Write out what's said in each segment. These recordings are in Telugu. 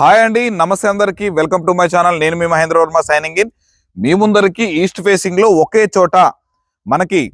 హాయ్ అండి నమస్తే అందరికీ. Welcome to my channel. నేను మీ మహేంద్ర వర్మ సైనింగ్ ఇన్. మీ ముందరికి ఈస్ట్ ఫేసింగ్లో ఒకే చోట మనకి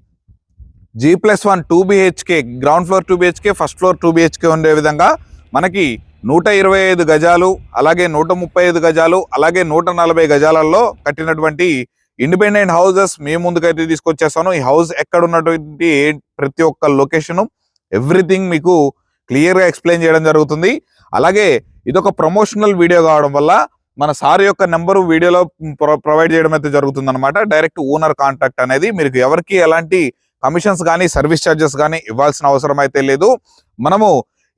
G plus one two BHK ground floor two BHK first floor two BHK ఉండే విధంగా మనకి నూట ఇరవై ఐదు గజాలు అలాగే నూట ముప్పై ఐదు గజాలు అలాగే నూట నలభై గజాలలో కట్టినటువంటి ఇండిపెండెంట్ హౌసెస్ మీ ముందుకైతే తీసుకొచ్చేస్తాను. ఈ హౌస్ ఎక్కడ ఉన్నటువంటి ఏ- ప్రతి ఒక్క లొకేషను ఎవ్రీథింగ్ మీకు క్లియర్గా ఎక్స్ప్లెయిన్ చేయడం జరుగుతుంది. అలాగే ఇదొక ప్రమోషనల్ వీడియో కావడం వల్ల మన సార్ యొక్క నెంబరు వీడియోలో ప్రొవైడ్ చేయడం అయితే జరుగుతుందన్నమాట. డైరెక్ట్ ఓనర్ కాంటాక్ట్ అనేది మీకు ఎవరికి ఎలాంటి కమిషన్స్ కానీ సర్వీస్ ఛార్జెస్ కానీ ఇవ్వాల్సిన అవసరం అయితే లేదు. మనము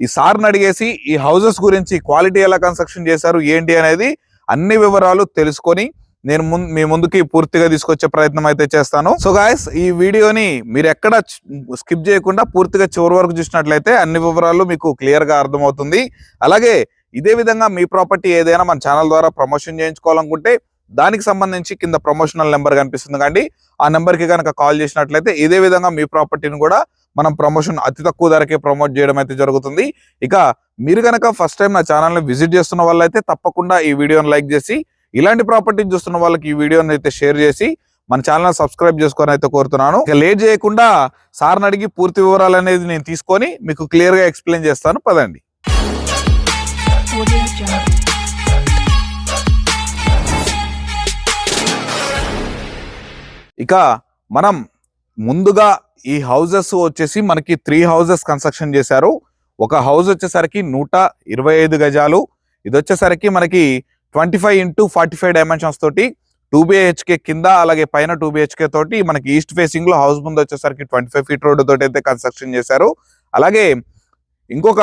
ఈ సార్ని అడిగేసి ఈ హౌసెస్ గురించి క్వాలిటీ ఎలా కన్స్ట్రక్షన్ చేశారు ఏంటి అనేది అన్ని వివరాలు తెలుసుకొని నేను ముందు మీ ముందుకి పూర్తిగా తీసుకొచ్చే ప్రయత్నం అయితే చేస్తాను. సో గాయస్ ఈ వీడియోని మీరు ఎక్కడ స్కిప్ చేయకుండా పూర్తిగా చివరి వరకు చూసినట్లయితే అన్ని వివరాలు మీకు క్లియర్గా అర్థమవుతుంది. అలాగే ఇదే విధంగా మీ ప్రాపర్టీ ఏదైనా మన ఛానల్ ద్వారా ప్రమోషన్ చేయించుకోవాలనుకుంటే దానికి సంబంధించి కింద ప్రమోషనల్ నెంబర్ కనిపిస్తుంది కండి. ఆ నెంబర్కి కనుక కాల్ చేసినట్లయితే ఇదే విధంగా మీ ప్రాపర్టీని కూడా మనం ప్రమోషన్ అతి తక్కువ ధరకే ప్రమోట్ చేయడం అయితే జరుగుతుంది. ఇక మీరు కనుక ఫస్ట్ టైం నా ఛానల్ని విజిట్ చేస్తున్న వాళ్ళైతే తప్పకుండా ఈ వీడియోని లైక్ చేసి ఇలాంటి ప్రాపర్టీ చూస్తున్న వాళ్ళకి ఈ వీడియోని అయితే షేర్ చేసి మన ఛానల్ సబ్స్క్రైబ్ చేసుకొని అయితే కోరుతున్నాను. ఇక లేట్ చేయకుండా సార్ని అడిగి పూర్తి వివరాలు అనేది నేను తీసుకొని మీకు క్లియర్గా ఎక్స్ప్లెయిన్ చేస్తాను. పదండి. ఇక మనం ముందుగా ఈ హౌజెస్ వచ్చేసి మనకి త్రీ హౌజెస్ కన్స్ట్రక్షన్ చేశారు. ఒక హౌస్ వచ్చేసరికి నూట ఇరవై ఐదు గజాలు. ఇది వచ్చేసరికి మనకి twenty five into forty five dimensions తోటి టూ బిహెచ్కే కింద అలాగే పైన టూ బిహెచ్కే తోటి మనకి ఈస్ట్ ఫేసింగ్లో హౌస్ ముందు వచ్చేసరికి ట్వంటీ ఫైవ్ ఫీట్ రోడ్ తోటి అయితే కన్స్ట్రక్షన్ చేశారు. అలాగే ఇంకొక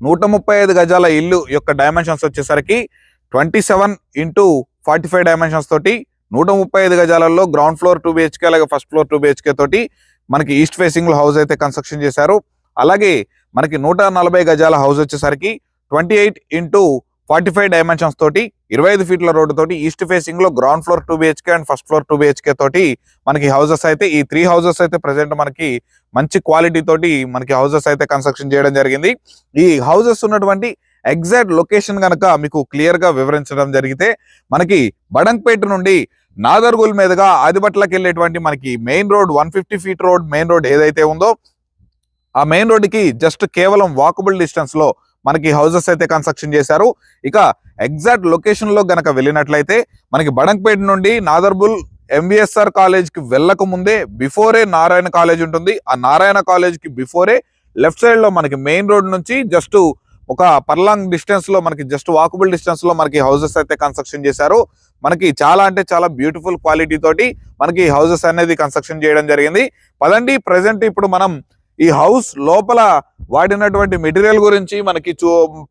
నూట ముప్పై ఐదు గజాల ఇల్లు యొక్క డైమెన్షన్స్ వచ్చేసరికి twenty seven into forty five dimensions తోటి నూట ముప్పై ఐదు గజాలలో గ్రౌండ్ ఫ్లోర్ టూ బిహెచ్కే అలాగే ఫస్ట్ ఫ్లోర్ టూ బిహెచ్కే తోటి మనకి ఈస్ట్ ఫేసింగ్లో హౌస్ అయితే కన్స్ట్రక్షన్ చేశారు. అలాగే మనకి నూట నలభై గజాల హౌస్ వచ్చేసరికి twenty eight into forty five dimensions తోటి ఇరవై ఐదు ఫీట్ల రోడ్డు తోటి ఈస్ట్ ఫేసింగ్లో ground floor two BHK and first floor two BHK తోటి మనకి హౌసెస్ అయితే ఈ త్రీ హౌసెస్ అయితే ప్రెసెంట్ మనకి మంచి క్వాలిటీ తోటి మనకి హౌసెస్ అయితే కన్స్ట్రక్షన్ చేయడం జరిగింది. ఈ హౌసెస్ ఉన్నటువంటి ఎగ్జాక్ట్ లొకేషన్ కనుక మీకు క్లియర్గా వివరించడం జరిగితే మనకి బడంగ్పేట నుండి నాదర్గుల్ మీదుగా ఆదిబట్లకి వెళ్ళేటువంటి మనకి main road one fifty feet road main road ఏదైతే ఉందో ఆ మెయిన్ రోడ్డుకి జస్ట్ కేవలం వాకబుల్ డిస్టెన్స్లో మనకి హౌసెస్ అయితే కన్స్ట్రక్షన్ చేశారు. ఇక ఎగ్జాక్ట్ లొకేషన్లో గనక వెళ్ళినట్లయితే మనకి బడంగ్పేట నుండి నాదర్బుల్ ఎంవిఎస్ఆర్ కాలేజ్కి వెళ్ళక ముందే బిఫోరే నారాయణ కాలేజ్ ఉంటుంది. ఆ నారాయణ కాలేజ్కి బిఫోరే లెఫ్ట్ సైడ్లో మనకి మెయిన్ రోడ్ నుంచి జస్ట్ ఒక పర్లాంగ్ డిస్టెన్స్లో మనకి జస్ట్ వాకబుల్ డిస్టెన్స్లో మనకి హౌసెస్ అయితే కన్స్ట్రక్షన్ చేశారు. మనకి చాలా అంటే చాలా బ్యూటిఫుల్ క్వాలిటీ తోటి మనకి హౌసెస్ అనేది కన్స్ట్రక్షన్ చేయడం జరిగింది. పదండి ప్రజెంట్ ఇప్పుడు మనం ఈ హౌస్ లోపల వాడినటువంటి మెటీరియల్ గురించి మనకి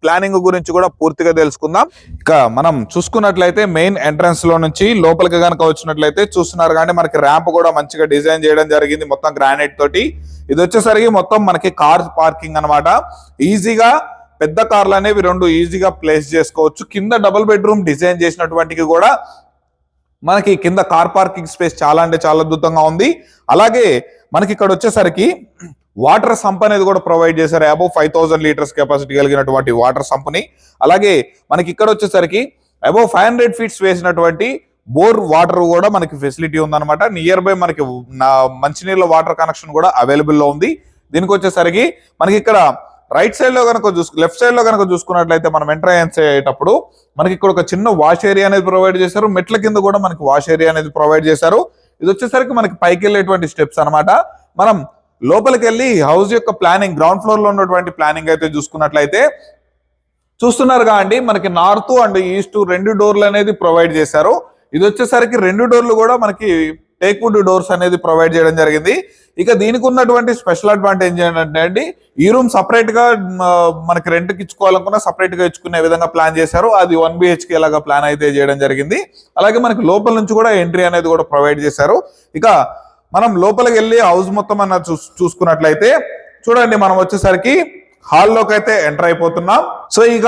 ప్లానింగ్ గురించి కూడా పూర్తిగా తెలుసుకుందాం. ఇక మనం చూసుకున్నట్లయితే మెయిన్ ఎంట్రన్స్లో నుంచి లోపలికి కనుక వచ్చినట్లయితే చూస్తున్నారు కానీ మనకి ర్యాంప్ కూడా మంచిగా డిజైన్ చేయడం జరిగింది మొత్తం గ్రానైట్ తోటి. ఇది వచ్చేసరికి మొత్తం మనకి కార్ పార్కింగ్ అన్నమాట. ఈజీగా పెద్ద కార్లు అనేవి రెండు ఈజీగా ప్లేస్ చేసుకోవచ్చు. కింద డబుల్ బెడ్రూమ్ డిజైన్ చేసినటువంటి కూడా మనకి కింద కార్ పార్కింగ్ స్పేస్ చాలా అంటే చాలా అద్భుతంగా ఉంది. అలాగే మనకి ఇక్కడ వచ్చేసరికి వాటర్ సంప్ అనేది కూడా ప్రొవైడ్ చేశారు. Above five thousand litres capacity కలిగినటువంటి వాటర్ సంప్ని అలాగే మనకి ఇక్కడ వచ్చేసరికి అబౌవ్ ఫైవ్ హండ్రెడ్ ఫీట్స్ వేసినటువంటి బోర్ వాటర్ కూడా మనకి ఫెసిలిటీ ఉందన్నమాట. నియర్ బై మనకి మంచినీళ్ళ వాటర్ కనెక్షన్ కూడా అవైలబుల్లో ఉంది. దీనికి వచ్చేసరికి మనకి ఇక్కడ రైట్ సైడ్లో కనుక చూసు లెఫ్ట్ సైడ్లో కనుక చూసుకున్నట్లయితే మనం ఎంటర్ అయ్యేటప్పుడు మనకి ఇక్కడ ఒక చిన్న వాష్ ఏరియా అనేది ప్రొవైడ్ చేశారు. మెట్ల కింద కూడా మనకి వాష్ ఏరియా అనేది ప్రొవైడ్ చేశారు. ఇది వచ్చేసరికి మనకి పైకి వెళ్ళేటువంటి స్టెప్స్ అన్నమాట. మనం లోపలికి వెళ్ళి హౌస్ యొక్క ప్లానింగ్ గ్రౌండ్ ఫ్లోర్లో ఉన్నటువంటి ప్లానింగ్ అయితే చూసుకున్నట్లయితే చూస్తున్నారుగా అండి మనకి నార్త్ అండ్ ఈస్ట్ రెండు డోర్లు అనేది ప్రొవైడ్ చేశారు. ఇది వచ్చేసరికి రెండు డోర్లు కూడా మనకి టేక్వుడ్ డోర్స్ అనేది ప్రొవైడ్ చేయడం జరిగింది. ఇక దీనికి ఉన్నటువంటి స్పెషల్ అడ్వాంటేజ్ ఏంటంటే అండి ఈ రూమ్ సపరేట్గా మనకి రెంట్కి ఇచ్చుకోవాలనుకున్నా సపరేట్గా ఇచ్చుకునే విధంగా ప్లాన్ చేశారు. అది వన్ బిహెచ్కే లాగా ప్లాన్ అయితే చేయడం జరిగింది. అలాగే మనకి లోపల నుంచి కూడా ఎంట్రీ అనేది కూడా ప్రొవైడ్ చేశారు. ఇక మనం లోపలికి వెళ్ళి హౌస్ మొత్తం అన్న చూ- చూసుకున్నట్లయితే చూడండి మనం వచ్చేసరికి హాల్లోకి అయితే ఎంటర్ అయిపోతున్నాం. సో ఇక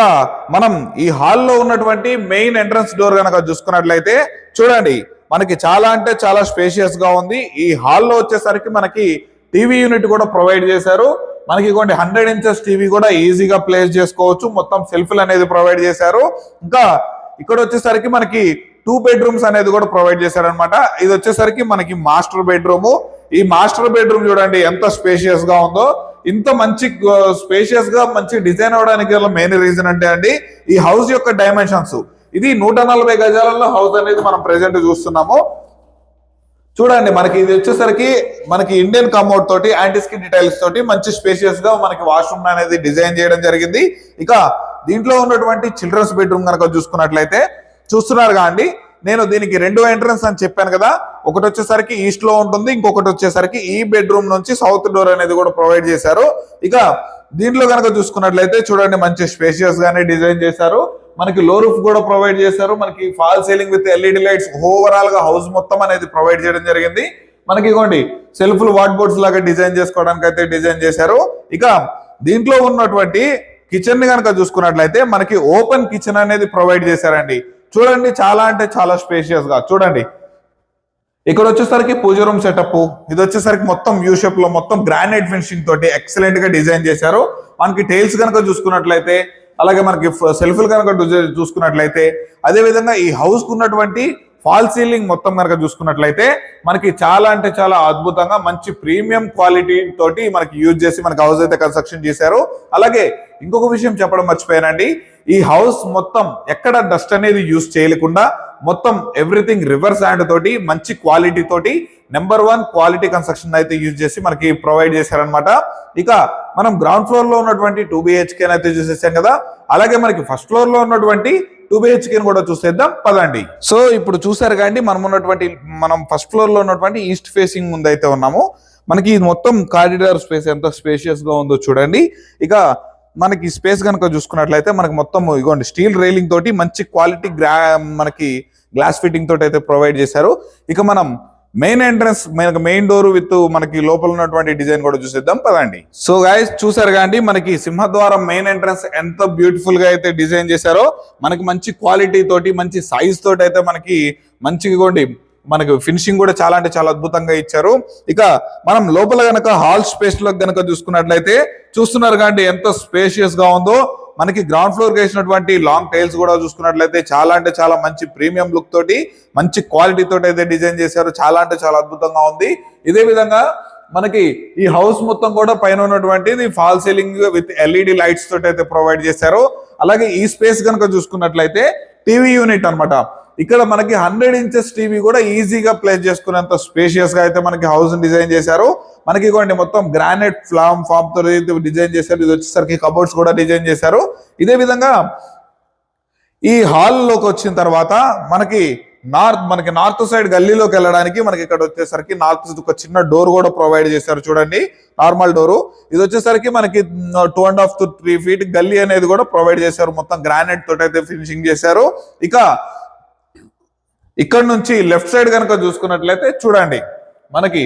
మనం ఈ హాల్లో ఉన్నటువంటి మెయిన్ ఎంట్రన్స్ డోర్ కనుక చూసుకున్నట్లయితే చూడండి మనకి చాలా అంటే చాలా స్పేషియస్గా ఉంది. ఈ హాల్లో వచ్చేసరికి మనకి టీవీ యూనిట్ కూడా ప్రొవైడ్ చేశారు. మనకి కొన్ని హండ్రెడ్ ఇంచెస్ టీవీ కూడా ఈజీగా ప్లేస్ చేసుకోవచ్చు. మొత్తం సెల్ఫ్లు అనేది ప్రొవైడ్ చేశారు. ఇంకా ఇక్కడ వచ్చేసరికి మనకి టూ బెడ్రూమ్స్ అనేది కూడా ప్రొవైడ్ చేశారనమాట ఇది వచ్చేసరికి మనకి మాస్టర్ బెడ్రూమ్. ఈ మాస్టర్ బెడ్రూమ్ చూడండి ఎంత స్పేషియస్గా ఉందో. ఇంత మంచి స్పేషియస్గా మంచి డిజైన్ అవడానికి గల మెయిన్ రీజన్ అంటే అండి ఈ హౌస్ యొక్క డైమెన్షన్స్ ఇది నూట నలభై గజాలలో హౌస్ అనేది మనం ప్రెసెంట్ చూస్తున్నాము. చూడండి మనకి ఇది వచ్చేసరికి మనకి ఇండియన్ కమోడ్ తోటి యాంటీ డీటెయిల్స్ తోటి మంచి స్పేషియస్గా మనకి వాష్రూమ్ అనేది డిజైన్ చేయడం జరిగింది. ఇక దీంట్లో ఉన్నటువంటి చిల్డ్రన్స్ బెడ్రూమ్ కనుక చూసుకున్నట్లయితే చూస్తున్నారు అండి? నేను దీనికి రెండు ఎంట్రన్స్ అని చెప్పాను కదా. ఒకటి వచ్చేసరికి ఈస్ట్లో ఉంటుంది ఇంకొకటి వచ్చేసరికి ఈ బెడ్రూమ్ నుంచి సౌత్ డోర్ అనేది కూడా ప్రొవైడ్ చేశారు. ఇక దీంట్లో కనుక చూసుకున్నట్లయితే చూడండి మంచి స్పేషియస్ గానే డిజైన్ చేశారు. మనకి లో రూఫ్ కూడా ప్రొవైడ్ చేశారు. మనకి fall ceiling with LED lights ఓవరాల్గా హౌస్ మొత్తం అనేది ప్రొవైడ్ చేయడం జరిగింది. మనకి ఇగోండి సెల్ఫ్లు వాట్ బోర్డ్స్ లాగా డిజైన్ చేసుకోవడానికి అయితే డిజైన్ చేశారు. ఇక దీంట్లో ఉన్నటువంటి కిచెన్ని కనుక చూసుకున్నట్లయితే మనకి ఓపెన్ కిచెన్ అనేది ప్రొవైడ్ చేశారండి. చూడండి చాలా అంటే చాలా స్పేషియస్గా. చూడండి. ఇక్కడ వచ్చేసరికి పూజ రూమ్ సెటప్ ఇది వచ్చేసరికి మొత్తం యూ షేప్లో మొత్తం గ్రానైట్ ఫినిషింగ్ తోటి ఎక్సలెంట్గా డిజైన్ చేశారు. మనకి టైల్స్ కనుక చూసుకున్నట్లయితే అలాగే మనకి సెల్ఫ్లు కనుక చూసుకున్నట్లయితే అదే విధంగా ఈ హౌస్కు ఉన్నటువంటి ఫాల్ సీలింగ్ మొత్తం కనుక చూసుకున్నట్లయితే మనకి చాలా అంటే చాలా అద్భుతంగా మంచి ప్రీమియం క్వాలిటీ తోటి మనకి యూజ్ చేసి మనకి హౌస్ అయితే కన్స్ట్రక్షన్ చేశారు. అలాగే ఇంకొక విషయం చెప్పడం మర్చిపోయానండి. ఈ హౌస్ మొత్తం ఎక్కడ డస్ట్ అనేది యూజ్ చేయకుండా మొత్తం ఎవ్రీథింగ్ రివర్స్ హ్యాండ్ తోటి మంచి క్వాలిటీ తోటి నెంబర్ వన్ క్వాలిటీ కన్స్ట్రక్షన్ అయితే యూజ్ చేసి మనకి ప్రొవైడ్ చేశారనమాట ఇక మనం గ్రౌండ్ ఫ్లోర్లో ఉన్నటువంటి టూ బిహెచ్కే అయితే చూసేసాం కదా. అలాగే మనకి ఫస్ట్ ఫ్లోర్లో ఉన్నటువంటి టూ బిహెచ్కే కూడా చూసేద్దాం. పదండి. సో ఇప్పుడు చూసారు కానీ మనం ఉన్నటువంటి మనం ఫస్ట్ ఫ్లోర్లో ఉన్నటువంటి ఈస్ట్ ఫేసింగ్ ముందు అయితే ఉన్నాము. మనకి ఇది మొత్తం కారిడార్ స్పేస్ ఎంత స్పేషియస్గా ఉందో చూడండి. ఇక మనకి స్పేస్ కనుక చూసుకున్నట్లయితే మనకి మొత్తం ఇగోండి స్టీల్ రైలింగ్ తోటి మంచి క్వాలిటీ గ్రా మనకి గ్లాస్ ఫిట్టింగ్ తోటి అయితే ప్రొవైడ్ చేశారు. ఇక మనం మెయిన్ ఎంట్రన్స్ మనకి మెయిన్ డోర్ విత్ మనకి లోపల ఉన్నటువంటి డిజైన్ కూడా చూసేద్దాం. పదండి. సో గాయస్ చూసారు కానీ మనకి సింహద్వారం మెయిన్ ఎంట్రన్స్ ఎంత బ్యూటిఫుల్గా అయితే డిజైన్ చేశారో మనకి మంచి క్వాలిటీ తోటి మంచి సైజ్ తోటి అయితే మనకి మంచిగా మనకి ఫినిషింగ్ కూడా చాలా అంటే చాలా అద్భుతంగా ఇచ్చారు. ఇక మనం లోపల గనక హాల్ స్పేస్లో గనక చూసుకున్నట్లయితే చూస్తున్నారు కానీ ఎంత స్పేషియస్గా ఉందో. మనకి గ్రౌండ్ ఫ్లోర్ వేసినటువంటి లాంగ్ టైల్స్ కూడా చూసుకున్నట్లయితే చాలా అంటే చాలా మంచి ప్రీమియం లుక్ తోటి మంచి క్వాలిటీ తోటి అయితే డిజైన్ చేశారు. చాలా అంటే చాలా అద్భుతంగా ఉంది. ఇదే విధంగా మనకి ఈ హౌస్ మొత్తం కూడా పైన ఉన్నటువంటిది fall ceiling with LED lights తోటి అయితే ప్రొవైడ్ చేశారు. అలాగే ఈ స్పేస్ కనుక చూసుకున్నట్లయితే టీవీ యూనిట్ అన్నమాట. ఇక్కడ మనకి హండ్రెడ్ ఇంచెస్ టీవీ కూడా ఈజీగా ప్లేస్ చేసుకునేంత స్పేషియస్గా అయితే మనకి హౌస్ డిజైన్ చేశారు. మనకి ఇవ్వండి మొత్తం గ్రానైట్ ఫ్లామ్ ఫామ్తో డిజైన్ చేశారు. ఇది వచ్చేసరికి కబోర్డ్స్ కూడా డిజైన్ చేశారు. ఇదే విధంగా ఈ హాల్లోకి వచ్చిన తర్వాత మనకి నార్త్ మనకి నార్త్ సైడ్ గల్లీలోకి వెళ్ళడానికి మనకి ఇక్కడ వచ్చేసరికి నార్త్ ఒక చిన్న డోర్ కూడా ప్రొవైడ్ చేశారు. చూడండి నార్మల్ డోరు ఇది వచ్చేసరికి మనకి two and half to three feet గల్లీ అనేది కూడా ప్రొవైడ్ చేశారు. మొత్తం గ్రానైట్ తోటి అయితే ఫినిషింగ్ చేశారు. ఇక ఇక్కడ నుంచి లెఫ్ట్ సైడ్ కనుక చూసుకున్నట్లయితే చూడండి మనకి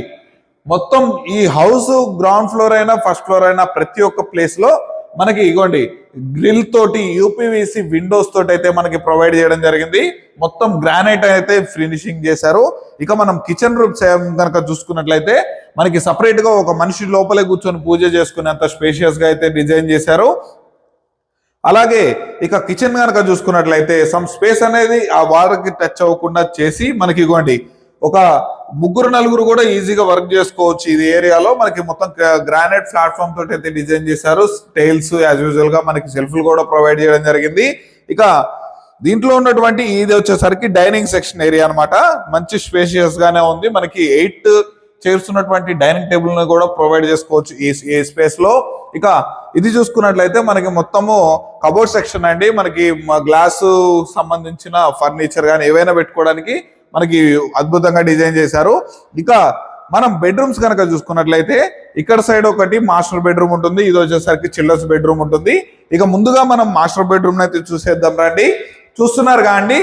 మొత్తం ఈ హౌస్ గ్రౌండ్ ఫ్లోర్ అయినా ఫస్ట్ ఫ్లోర్ అయినా ప్రతి ఒక్క ప్లేస్లో మనకి ఇగోండి గ్రిల్ తోటి యూపీవీసీ విండోస్ తోటి అయితే మనకి ప్రొవైడ్ చేయడం జరిగింది. మొత్తం గ్రానైట్ అయితే ఫినిషింగ్ చేశారు. ఇక మనం కిచెన్ రూమ్ కనుక చూసుకున్నట్లయితే మనకి సపరేట్గా ఒక మనిషి లోపలే కూర్చొని పూజ చేసుకునేంత స్పేషియస్గా అయితే డిజైన్ చేశారు. అలాగే ఇక కిచెన్ కనుక చూసుకున్నట్లయితే సమ్ స్పేస్ అనేది ఆ వారికి టచ్ అవ్వకుండా చేసి మనకి ఇవ్వండి ఒక ముగ్గురు నలుగురు కూడా ఈజీగా వర్క్ చేసుకోవచ్చు. ఇది ఏరియాలో మనకి మొత్తం గ్రానైట్ ప్లాట్ఫామ్ తోటి అయితే డిజైన్ చేశారు. టైల్స్ యాజ్ యూజువల్గా మనకి సెల్ఫ్లు కూడా ప్రొవైడ్ చేయడం జరిగింది. ఇక దీంట్లో ఉన్నటువంటి ఇది వచ్చేసరికి డైనింగ్ సెక్షన్ ఏరియా అన్నమాట. మంచి స్పేషియస్ గానే ఉంది. మనకి ఎయిట్ చైర్స్ ఉన్నటువంటి డైనింగ్ టేబుల్ని కూడా ప్రొవైడ్ చేసుకోవచ్చు ఈ ఈ స్పేస్లో. ఇక ఇది చూసుకున్నట్లయితే మనకి మొత్తము కబోర్డ్ సెక్షన్ అండి. మనకి గ్లాసు సంబంధించిన ఫర్నిచర్ కానీ ఏవైనా పెట్టుకోవడానికి మనకి అద్భుతంగా డిజైన్ చేశారు. ఇక మనం బెడ్రూమ్స్ కనుక చూసుకున్నట్లయితే ఇక్కడ సైడ్ ఒకటి మాస్టర్ బెడ్రూమ్ ఉంటుంది. ఇది వచ్చేసరికి చిల్డ్రన్స్ బెడ్రూమ్ ఉంటుంది. ఇక ముందుగా మనం మాస్టర్ బెడ్రూమ్ అయితే చూసేద్దాం రండి. చూస్తున్నారు అండి?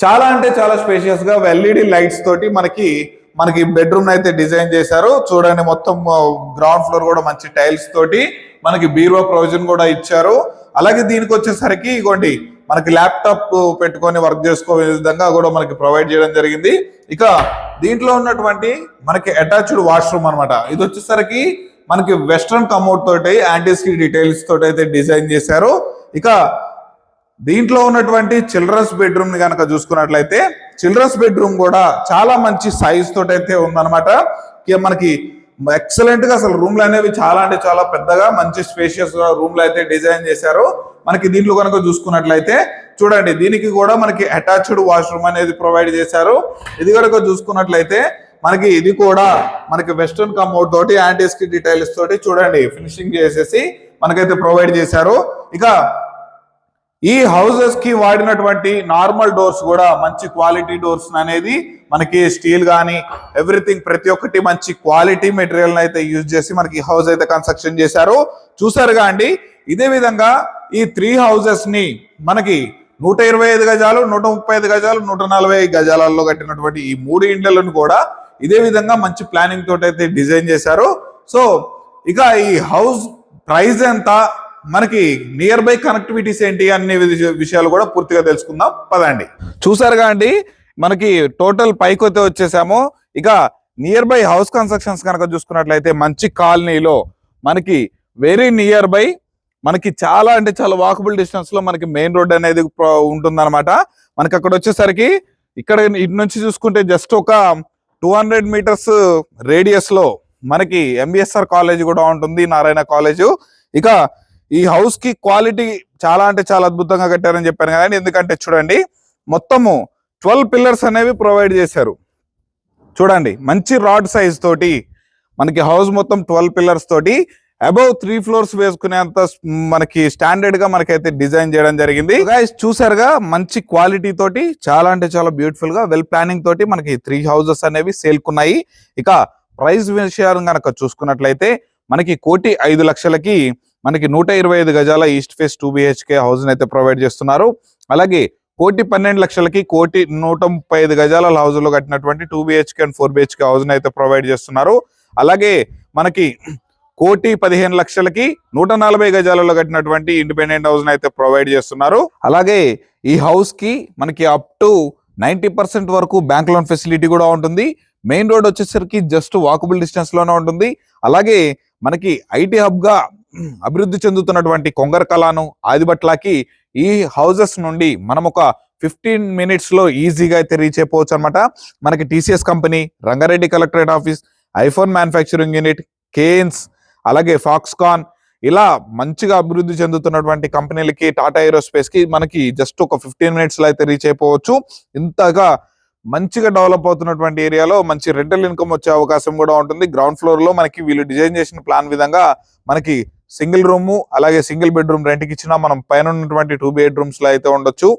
చాలా అంటే చాలా స్పేషియస్గా ఎల్ఈడి లైట్స్ తోటి మనకి మనకి బెడ్రూమ్ అయితే డిజైన్ చేశారు. చూడండి మొత్తం గ్రౌండ్ ఫ్లోర్ కూడా మంచి టైల్స్ తోటి మనకి బీరువా ప్రొవిజన్ కూడా ఇచ్చారు. అలాగే దీనికి వచ్చేసరికి ఇగోండి మనకి ల్యాప్టాప్ పెట్టుకొని వర్క్ చేసుకోే విధంగా కూడా మనకి ప్రొవైడ్ చేయడం జరిగింది. ఇక దీంట్లో ఉన్నటువంటి మనకి అటాచ్డ్ వాష్రూమ్ అనమాట ఇది వచ్చేసరికి మనకి వెస్ట్రన్ కమోడ్ తోటి యాంటీస్కి డీటెయిల్స్ తోటి అయితే డిజైన్ చేశారు. ఇక దీంట్లో ఉన్నటువంటి చిల్డ్రన్స్ బెడ్రూమ్ని కనుక చూసుకున్నట్లయితే చిల్డ్రన్స్ బెడ్రూమ్ కూడా చాలా మంచి సైజ్ తోటి అయితే ఉందన్నమాట. ఇక మనకి ఎక్సలెంట్గా అసలు రూమ్లు అనేవి చాలా అంటే చాలా పెద్దగా మంచి స్పేషియస్ రూమ్లు అయితే డిజైన్ చేశారు. మనకి దీంట్లో కనుక చూసుకున్నట్లయితే చూడండి దీనికి కూడా మనకి అటాచ్డ్ వాష్రూమ్ అనేది ప్రొవైడ్ చేశారు. ఇది కనుక చూసుకున్నట్లయితే మనకి ఇది కూడా మనకి వెస్ట్రన్ కమోడ్ తోటి యాంటీస్కి డీటెయిల్స్ తోటి చూడండి ఫినిషింగ్ చేసేసి మనకైతే ప్రొవైడ్ చేశారు. ఇక ఈ హౌసెస్కి వాడినటువంటి నార్మల్ డోర్స్ కూడా మంచి క్వాలిటీ డోర్స్ అనేది మనకి స్టీల్ కానీ ఎవ్రీథింగ్ ప్రతి ఒక్కటి మంచి క్వాలిటీ మెటీరియల్ అయితే యూజ్ చేసి మనకి హౌస్ అయితే కన్స్ట్రక్షన్ చేశారు. చూసారుగా అండి ఇదే విధంగా ఈ త్రీ హౌసెస్ని మనకి నూట ఇరవై ఐదు గజాలు నూట ముప్పై ఐదు గజాలు నూట నలభై ఐదు గజాలలో కట్టినటువంటి ఈ మూడు ఇండ్లను కూడా ఇదే విధంగా మంచి ప్లానింగ్ తోటి అయితే డిజైన్ చేశారు. సో ఇక ఈ హౌస్ ప్రైస్ ఎంత మనకి నియర్ బై కనెక్టివిటీస్ ఏంటి అనే విషయాలు కూడా పూర్తిగా తెలుసుకుందాం. పదండి. చూసారుగా అండి మనకి టోటల్ పైకి అయితే వచ్చేసాము. ఇక నియర్ బై హౌస్ కన్స్ట్రక్షన్స్ కనుక చూసుకున్నట్లయితే మంచి కాలనీలో మనకి వెరీ నియర్ బై మనకి చాలా అంటే చాలా వాకబుల్ డిస్టెన్స్లో మనకి మెయిన్ రోడ్ అనేది ఉంటుంది అనమాట మనకి అక్కడ వచ్చేసరికి ఇక్కడ ఇటు నుంచి చూసుకుంటే జస్ట్ ఒక టూ హండ్రెడ్ మీటర్స్ రేడియస్లో మనకి ఎంబీఎస్ఆర్ కాలేజ్ కూడా ఉంటుంది నారాయణ కాలేజ్ ఇక ఈ హౌస్కి క్వాలిటీ చాలా అంటే చాలా అద్భుతంగా కట్టారని చెప్పాను కదండి. ఎందుకంటే చూడండి మొత్తము ట్వెల్వ్ పిల్లర్స్ అనేవి ప్రొవైడ్ చేశారు. చూడండి మంచి రాడ్ సైజ్ తోటి మనకి హౌస్ మొత్తం ట్వెల్వ్ పిల్లర్స్ తోటి అబౌవ్ త్రీ ఫ్లోర్స్ వేసుకునేంత మనకి స్టాండర్డ్గా మనకైతే డిజైన్ చేయడం జరిగింది. Guys, చూసారుగా మంచి క్వాలిటీ తోటి చాలా అంటే చాలా బ్యూటిఫుల్గా వెల్ ప్లానింగ్ తోటి మనకి త్రీ హౌసెస్ అనేవి సేల్కున్నాయి ఇక ప్రైస్ విషయాలు కనుక చూసుకున్నట్లయితే మనకి కోటి ఐదు లక్షలకి మనకి నూట ఇరవై ఐదు గజాల ఈస్ట్ ఫేస్ టూ బిహెచ్కే హౌస్ని అయితే ప్రొవైడ్ చేస్తున్నారు. అలాగే కోటి పన్నెండు లక్షలకి కోటి నూట ముప్పై ఐదు గజాల హౌస్లో కట్టినటువంటి two BHK and four BHK హౌస్ని అయితే ప్రొవైడ్ చేస్తున్నారు. అలాగే మనకి కోటి పదిహేను లక్షలకి నూట నలభై గజాలలో కట్టినటువంటి ఇండిపెండెంట్ హౌస్ అయితే ప్రొవైడ్ చేస్తున్నారు. అలాగే ఈ హౌస్కి మనకి అప్ టు నైన్టీ పర్సెంట్ వరకు బ్యాంక్ లోన్ ఫెసిలిటీ కూడా ఉంటుంది. మెయిన్ రోడ్ వచ్చేసరికి జస్ట్ వాకబుల్ డిస్టెన్స్లోనే ఉంటుంది. అలాగే మనకి ఐటీ హబ్గా అభివృద్ధి చెందుతున్నటువంటి కొంగర కళాను ఆదిబట్లకి ఈ హౌసెస్ నుండి మనం ఒక ఫిఫ్టీన్ మినిట్స్లో ఈజీగా అయితే రీచ్ అయిపోవచ్చు అనమాట మనకి TCS company Rangareddy collectorate office iPhone manufacturing unit Kaynes అలాగే ఫాక్స్కాన్. ఇలా మంచిగా అభివృద్ధి చెందుతున్నటువంటి కంపెనీలకి టాటా ఏరోస్పేస్కి మనకి జస్ట్ ఒక ఫిఫ్టీన్ మినిట్స్లో అయితే రీచ్ అయిపోవచ్చు. ఇంతగా మంచిగా డెవలప్ అవుతున్నటువంటి ఏరియాలో మంచి రెంటల్ ఇన్కమ్ వచ్చే అవకాశం కూడా ఉంటుంది. గ్రౌండ్ ఫ్లోర్లో మనకి వీళ్ళు డిజైన్ చేసిన ప్లాన్ విధంగా మనకి సింగిల్ రూమ్ అలాగే సింగిల్ బెడ్రూమ్ రెంట్కి ఇచ్చినా మనం పైన ఉన్నటువంటి టూ బెడ్రూమ్స్లో అయితే ఉండొచ్చు.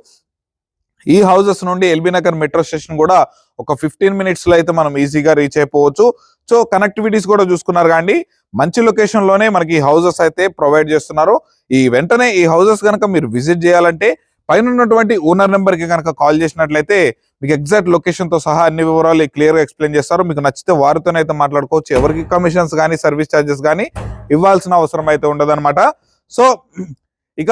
ఈ హౌసెస్ నుండి ఎల్బీ నగర్ మెట్రో స్టేషన్ కూడా ఒక ఫిఫ్టీన్ మినిట్స్లో అయితే మనం ఈజీగా రీచ్ అయిపోవచ్చు. సో కనెక్టివిటీస్ కూడా చూసుకున్నారు కానీ మంచి లొకేషన్లోనే మనకి హౌసెస్ అయితే ప్రొవైడ్ చేస్తున్నారు. ఈ వెంటనే ఈ హౌసెస్ కనుక మీరు విజిట్ చేయాలంటే పైన ఉన్నటువంటి ఓనర్ నెంబర్కి కనుక కాల్ చేసినట్లయితే మీకు ఎగ్జాక్ట్ లొకేషన్తో సహా అన్ని వివరాలు క్లియర్గా ఎక్స్ప్లెయిన్ చేస్తారు. మీకు నచ్చితే వారితోనైతే మాట్లాడుకోవచ్చు. ఎవరికి కమిషన్స్ కానీ సర్వీస్ ఛార్జెస్ కానీ ఇవ్వాల్సిన అవసరం అయితే ఉండదన్నమాట. సో ఇక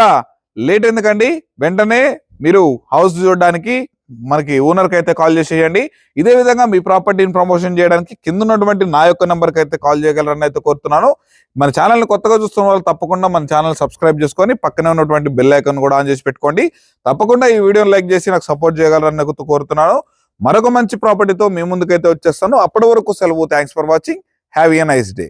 లేట్ ఎందుకండి? వెంటనే మీరు హౌస్ చూడడానికి మనకి ఓనర్కి అయితే కాల్ చేసేయండి ఇదే విధంగా మీ ప్రాపర్టీని ప్రమోషన్ చేయడానికి కింద ఉన్నటువంటి నా యొక్క నెంబర్కి అయితే కాల్ చేయగలరని అయితే కోరుతున్నాను. మన ఛానల్ని కొత్తగా చూస్తున్న వాళ్ళు తప్పకుండా మన ఛానల్ సబ్స్క్రైబ్ చేసుకొని పక్కనే ఉన్నటువంటి బెల్ ఐకన్ కూడా ఆన్ చేసి పెట్టుకోండి. తప్పకుండా ఈ వీడియోని లైక్ చేసి నాకు సపోర్ట్ చేయగలరని కోరుతున్నాను. మరొక మంచి ప్రాపర్టీతో మీ ముందుకైతే వచ్చేస్తాను. అప్పటి వరకు సెలవు. Thanks for watching have a nice day